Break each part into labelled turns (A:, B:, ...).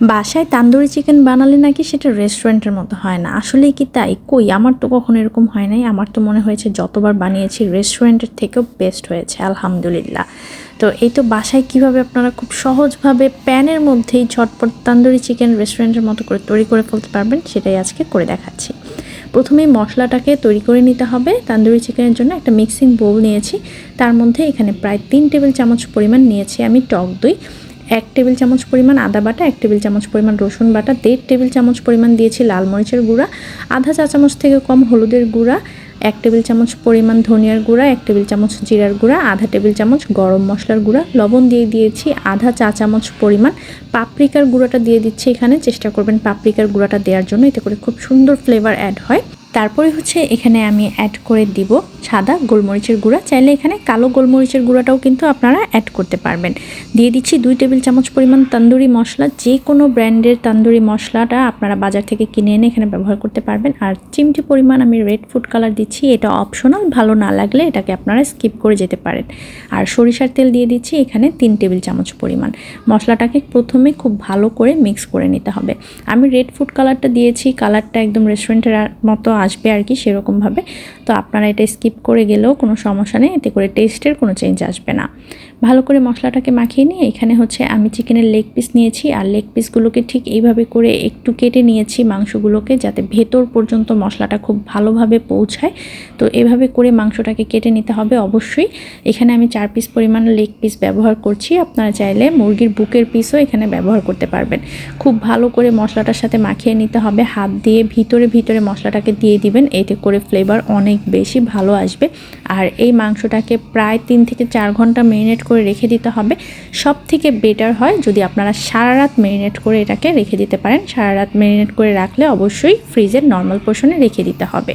A: বাসায় তান্দুরি চিকেন বানালে নাকি সেটা রেস্টুরেন্টের মতো হয় না। আসলেই কি তাই? কই? আমার তো কখনো এরকম হয় নাই। আমার তো মনে হয়েছে যতবার বানিয়েছি রেস্টুরেন্টের থেকেও বেস্ট হয়েছে, আলহামদুলিল্লাহ। তো এই তো বাসায় কীভাবে আপনারা খুব সহজভাবে প্যানের মধ্যেই ঝটপট তান্দুরি চিকেন রেস্টুরেন্টের মতো করে তৈরি করে ফেলতে পারবেন, সেটাই আজকে করে দেখাচ্ছি। প্রথমেই মশলাটাকে তৈরি করে নিতে হবে। তান্দুরি চিকেনের জন্য একটা মিক্সিং বোল নিয়েছি। তার মধ্যে এখানে প্রায় তিন টেবিল চামচ পরিমাণ নিয়েছি আমি টক দই। এক টেবিল চামচ পরিমাণ আদা বাটা, এক টেবিল চামচ পরিমাণ রসুন বাটা, দেড় টেবিল চামচ পরিমাণ দিয়েছি লাল মরিচের গুঁড়া, আধা চা চামচ থেকে কম হলুদের গুঁড়া, এক টেবিল চামচ পরিমাণ ধনিয়ার গুঁড়া, এক টেবিল চামচ জিরার গুঁড়া, আধা টেবিল চামচ গরম মশলার গুঁড়া, লবণ দিয়ে দিয়েছি আধা চা চামচ পরিমাণ পাপরিকার গুঁড়াটা দিয়ে দিচ্ছি এখানে। চেষ্টা করবেন পাপরিকার গুঁড়াটা দেওয়ার জন্য, এতে করে খুব সুন্দর ফ্লেভার অ্যাড হয়। তারপরে হচ্ছে এখানে আমি অ্যাড করে দিব সাদা গোলমরিচের গুঁড়া। চাইলে এখানে কালো গোলমরিচের গুঁড়াটাও কিন্তু আপনারা অ্যাড করতে পারবেন। দিয়ে দিচ্ছি দুই টেবিল চামচ পরিমাণ তান্দুরি মশলা। যে কোনো ব্র্যান্ডের তান্দুরি মশলাটা আপনারা বাজার থেকে কিনে এনে এখানে ব্যবহার করতে পারবেন। আর চিমটি পরিমাণ আমি রেড ফুড কালার দিচ্ছি। এটা অপশনাল ভালো না লাগলে এটাকে আপনারা স্কিপ করে যেতে পারেন। আর সরিষার তেল দিয়ে দিচ্ছি এখানে তিন টেবিল চামচ পরিমাণ। মশলাটাকে প্রথমে খুব ভালো করে মিক্স করে নিতে হবে। আমি রেড ফুড কালারটা দিয়েছি। কালারটা একদম রেস্টুরেন্টের মতো আসবে আর কি সেরকমভাবে। তো আপনারা এটা স্কিপ করে গেলেও কোনো সমস্যা নেই, এতে করে টেস্টের কোনো চেঞ্জ আসবে না। ভালো করে মশলাটাকে মাখিয়ে নিয়ে এখানে হচ্ছে আমি চিকেনের লেগ পিস নিয়েছি, আর লেগ পিসগুলোকে ঠিক এইভাবে করে একটু কেটে নিয়েছি মাংসগুলোকে যাতে ভেতর পর্যন্ত মশলাটা খুব ভালোভাবে পৌঁছায়। তো এভাবে করে মাংসটাকে কেটে নিতে হবে অবশ্যই। এখানে আমি চার পিস পরিমাণ লেগ পিস ব্যবহার করছি, আপনারা চাইলে মুরগির বুকের পিসও এখানে ব্যবহার করতে পারবেন। খুব ভালো করে মশলাটার সাথে মাখিয়ে নিতে হবে, হাত দিয়ে ভিতরে ভিতরে মশলাটাকে দিয়ে দিবেন। এতে করে ফ্লেভার অনেক বেশি ভালো আসবে। আর এই মাংসটাকে প্রায় তিন থেকে চার ঘণ্টা ম্যারিনেট করে রেখে দিতে হবে। সব থেকে বেটার হয় যদি আপনারা সারা রাত ম্যারিনেট করে এটাকে রেখে দিতে পারেন। সারা রাত ম্যারিনেট করে রাখলে অবশ্যই ফ্রিজের নর্মাল পোষণে রেখে দিতে হবে।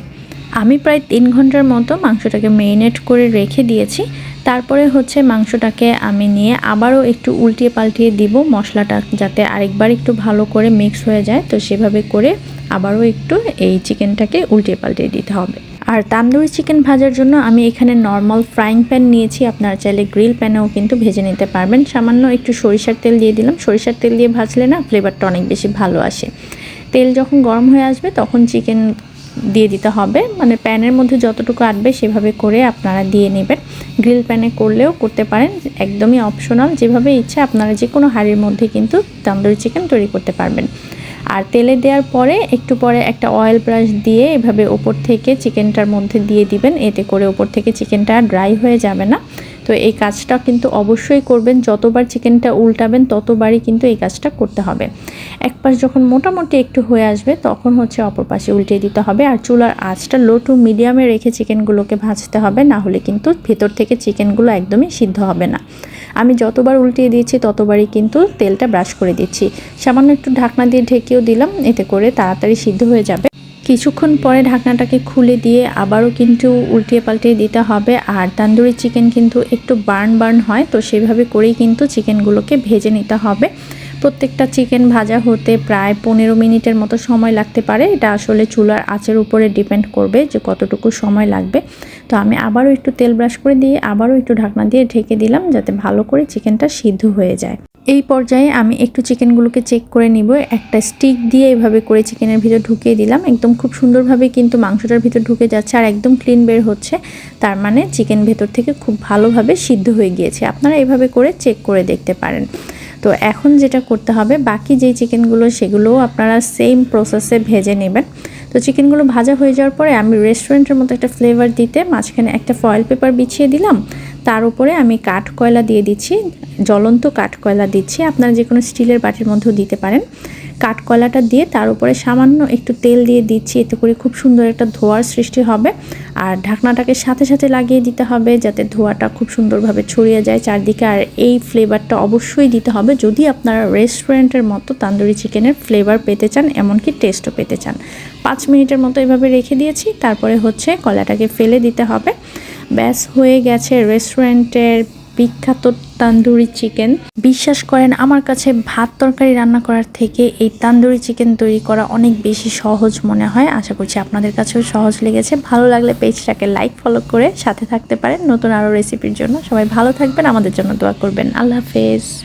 A: আমি প্রায় তিন ঘণ্টার মতো মাংসটাকে মেরিনেট করে রেখে দিয়েছি। তারপরে হচ্ছে মাংসটাকে আমি নিয়ে আবারও একটু উল্টিয়ে পাল্টিয়ে দিব মশলাটা যাতে আরেকবার একটু ভালো করে মিক্স হয়ে যায়। তো সেভাবে করে আবারও একটু এই চিকেনটাকে উল্টিয়ে পাল্টিয়ে দিতে হবে। আর তান্দুরি চিকেন ভাজার জন্য আমি এখানে নর্মাল ফ্রাইং প্যান নিয়েছি। আপনারা চাইলে গ্রিল প্যানেও কিন্তু ভেজে নিতে পারবেন। সামান্য একটু সরিষার তেল দিয়ে দিলাম। সরিষার তেল দিয়ে ভাজলে না ফ্লেভারটা অনেক বেশি ভালো আসে। তেল যখন গরম হয়ে আসবে তখন চিকেন দিয়ে দিতে হবে। মানে প্যানের মধ্যে যতটুকু আটবে সেভাবে করে আপনারা দিয়ে নেবেন। গ্রিল প্যানে করলেও করতে পারেন, একদমই অপশনাল যেভাবে ইচ্ছে আপনারা যে কোনো হাড়ির মধ্যে কিন্তু তান্দুরি চিকেন তৈরি করতে পারবেন। আর তেলে দেওয়ার পরে একটু পরে একটা অয়েল ব্রাশ দিয়ে এভাবে ওপর থেকে চিকেনটার মধ্যে দিয়ে দিবেন। এতে করে ওপর থেকে চিকেনটা ড্রাই হয়ে যাবে না। তো এই কাজটা কিন্তু অবশ্যই করবেন। যতবার চিকেনটা উল্টাবেন, ততবারই কিন্তু এই কাজটা করতে হবে। এক পাশ যখন মোটামুটি একটু হয়ে আসবে, তখন হচ্ছে অপর পাশে উল্টে দিতে হবে। আর চুলার আঁচটা লো টু মিডিয়ামে রেখে চিকেনগুলোকে ভাজতে হবে, না হলে কিন্তু ভেতর থেকে চিকেনগুলো একদমই সিদ্ধ হবে না। আমি যতবার উল্টিয়ে দিয়েছি, ততবারই কিন্তু তেলটা ব্রাশ করে দিচ্ছি। সামান্য একটু ঢাকনা দিয়ে ঢেকেও দিলাম, এতে করে তাড়াতাড়ি সিদ্ধ হয়ে যাবে। কিছুক্ষণ পরে ঢাকনাটাকে খুলে দিয়ে আবারও কিন্তু উল্টিয়ে পাল্টিয়ে দিতে হবে। আর তান্দুরি চিকেন কিন্তু একটু বার্ন বার্ন হয়, তো সেভাবে করেই কিন্তু চিকেনগুলোকে ভেজে নিতে হবে। প্রত্যেকটা চিকেন ভাজা হতে প্রায় পনেরো মিনিটের মতো সময় লাগতে পারে। এটা আসলে চুলার আঁচের উপরে ডিপেন্ড করবে যে কতটুকু সময় লাগবে। তো আমি আবারও একটু তেল ব্রাশ করে দিয়ে আবারও একটু ঢাকনা দিয়ে ঢেকে দিলাম যাতে ভালো করে চিকেনটা সিদ্ধ হয়ে যায়। এই পর্যায়ে আমি একটু চিকেনগুলোকে চেক করে নিব। একটা স্টিক দিয়ে এভাবে করে চিকেনের ভিতর ঢুকিয়ে দিলাম। একদম খুব সুন্দরভাবে কিন্তু মাংসটার ভিতর ঢুকে যাচ্ছে আর একদম ক্লিন বের হচ্ছে। তার মানে চিকেন ভেতর থেকে খুব ভালোভাবে সিদ্ধ হয়ে গিয়েছে। আপনারা এভাবে করে চেক করে দেখতে পারেন। তো এখন যেটা করতে হবে, বাকি যেই চিকেনগুলো, সেগুলোও আপনারা সেম প্রসেসে ভেজে নেবেন। তো চিকেনগুলো ভাজা হয়ে যাওয়ার পরে আমি রেস্টুরেন্টের মতো একটা ফ্লেভার দিতে মাঝখানে একটা ফয়েল পেপার বিছিয়ে দিলাম। তার উপরে আমি কাঠ কয়লা দিয়ে দিচ্ছি, জ্বলন্ত কাঠ কয়লা দিচ্ছি। আপনারা যে কোনো স্টিলের বাটির মধ্যেও দিতে পারেন। কাঠকলাটা দিয়ে তার উপরে সামান্য একটু তেল দিয়ে দিচ্ছি, এতে করে খুব সুন্দর একটা ধোয়ার সৃষ্টি হবে। আর ঢাকনাটাকে সাথে সাথে লাগিয়ে দিতে হবে যাতে ধোয়াটা খুব সুন্দরভাবে ছড়িয়ে যায় চারদিকে। আর এই ফ্লেভারটা অবশ্যই দিতে হবে যদি আপনারা রেস্টুরেন্টের মতো তান্দুরি চিকেনের ফ্লেভার পেতে চান, এমনকি টেস্টও পেতে চান। পাঁচ মিনিটের মতো এভাবে রেখে দিয়েছি, তারপরে হচ্ছে কলাটাকে ফেলে দিতে হবে। ব্যাস হয়ে গেছে রেস্টুরেন্টের বিখ্যাত তান্দুরি চিকেন। বিশ্বাস করেন, আমার কাছে ভাত তরকারি রান্না করার থেকে এই তান্দুরি চিকেন তৈরি করা অনেক বেশি সহজ মনে হয়। আশা করছি আপনাদের কাছেও সহজ লেগেছে। ভালো লাগলে পেজটাকে লাইক ফলো করে সাথে থাকতে পারেন। নতুন আরও রেসিপির জন্য। সবাই ভালো থাকবেন, আমাদের জন্য দোয়া করবেন। আল্লাহ হাফেজ।